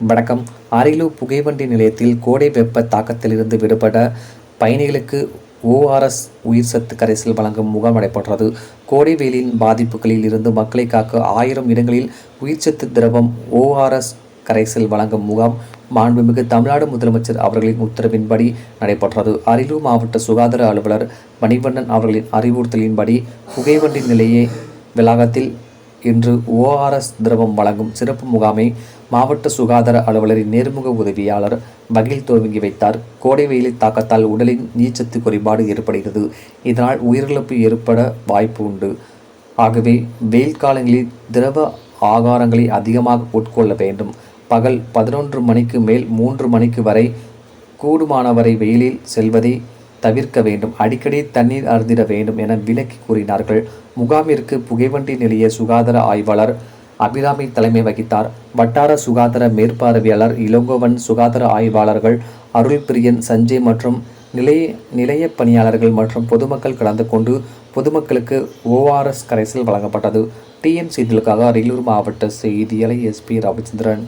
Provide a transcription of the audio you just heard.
வணக்கம். அரியலூர் புகைவண்டி நிலையத்தில் கோடை வெப்ப தாக்கத்திலிருந்து விடுபட பயணிகளுக்கு ஓஆர்எஸ் உயிர் சத்து கரைசல் வழங்கும் முகாம் நடைபெற்றது. கோடை வெயிலின் பாதிப்புகளில் இருந்து மக்களை காக்க ஆயிரம் இடங்களில் உயிர்ச்சத்து திரவம் ஓஆர்எஸ் கரைசல் வழங்கும் முகாம் மாண்புமிகு தமிழ்நாடு முதலமைச்சர் அவர்களின் உத்தரவின்படி நடைபெற்றது. அரியலூர் மாவட்ட சுகாதார அலுவலர் மணிவண்ணன் அவர்களின் அறிவுறுத்தலின்படி புகைவண்டி நிலைய வளாகத்தில் இன்று ஓஆர்எஸ் திரவம் வழங்கும் சிறப்பு முகாமை மாவட்ட சுகாதார அலுவலரின் நேர்முக உதவியாளர் பகில் துவங்கி வைத்தார். கோடை வெயிலின் தாக்கத்தால் உடலின் நீச்சத்து குறைபாடு ஏற்படுகிறது. இதனால் உயிரிழப்பு ஏற்பட வாய்ப்பு உண்டு. ஆகவே வெயில் காலங்களில் திரவ ஆகாரங்களை அதிகமாக உட்கொள்ள வேண்டும். பகல் பதினொன்று மணிக்கு மேல் மூன்று மணிக்கு வரை கூடுமானவரை வெயிலில் செல்வதை தவிர்க்க வேண்டும். அடிக்கடி தண்ணீர் அருந்திட வேண்டும் என விலக்கி கூறினார்கள். முகாமிற்கு புகைவண்டி நிலைய சுகாதார ஆய்வாளர் அபிராமி தலைமை வகித்தார். வட்டார சுகாதார மேற்பார்வையாளர் இளங்கோவன் சுகாதார ஆய்வாளர்கள் அருள்பிரியன் சஞ்சய் மற்றும் நிலைய நிலைய பணியாளர்கள் மற்றும் பொதுமக்கள் கலந்து கொண்டு பொதுமக்களுக்கு ஓஆர்எஸ் கரைசல் வழங்கப்பட்டது. டிஎன் செய்திகளுக்காக அரியலூர் மாவட்ட செய்தியாளர் எஸ்பி ரவிச்சந்திரன்.